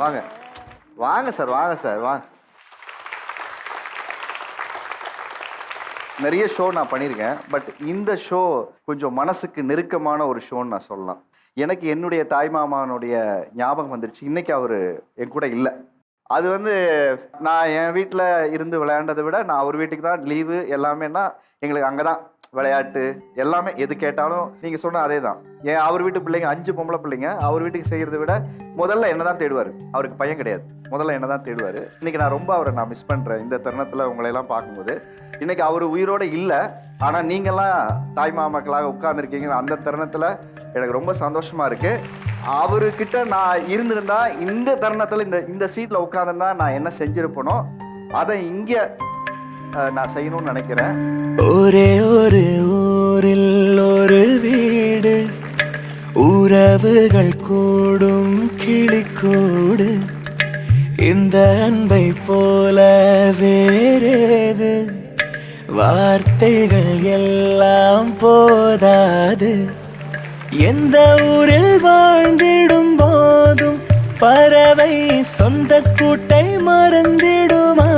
வாங்க. வாங்க சார் வாங்க சார் வாங்க. நிறைய ஷோ நான் பண்ணியிருக்கேன் பட் இந்த ஷோ கொஞ்சம் மனசுக்கு நெருக்கமான ஒரு ஷோன்னு நான் சொல்லலாம். எனக்கு என்னுடைய தாய் மாமானுடைய ஞாபகம் வந்துருச்சு. இன்னைக்கு அவர் என் கூட இல்லை. அது வந்து நான் என் வீட்டில் இருந்து விளையாண்டதை விட நான் அவர் வீட்டுக்கு தான் லீவு எல்லாமேனா எங்களுக்கு அங்கே தான் விளையாட்டு எல்லாமே எது கேட்டாலும் நீங்கள் சொன்ன அதே தான் ஏன் அவர் வீட்டு பிள்ளைங்க அஞ்சு பொம்பளை பிள்ளைங்க அவர் வீட்டுக்கு செய்கிறத விட முதல்ல என்ன தான் தேடுவார்? அவருக்கு பையன் கிடையாது. முதல்ல என்ன தான் தேடுவார்? இன்னைக்கு நான் ரொம்ப அவரை நான் மிஸ் பண்ணுறேன் இந்த தருணத்தில் உங்களையெல்லாம் பார்க்கும்போது. இன்னைக்கு அவர் உயிரோட இல்லை. ஆனால் நீங்கள்லாம் தாய் மாமாக்களாக உட்கார்ந்துருக்கீங்க. அந்த தருணத்தில் எனக்கு ரொம்ப சந்தோஷமா இருக்கு. அவர்கிட்ட நான் இருந்திருந்தா இந்த தருணத்தில் இந்த இந்த சீட்டில் உட்காந்துருந்தா நான் என்ன செஞ்சிருப்பனோ அதை இங்கே நான் செய்யணும்னு நினைக்கிறேன். ஒரே ஒரு ஊரில் ஒரு வீடு. உறவுகள் கூடும் கிளிக்கூடு இந்த அன்பை போல வேறேது? வார்த்தைகள் எல்லாம் போதாது. எந்த ஊரில் வாழ்ந்திடும் போதும் பறவை சொந்த கூட்டை மறந்திடுமா?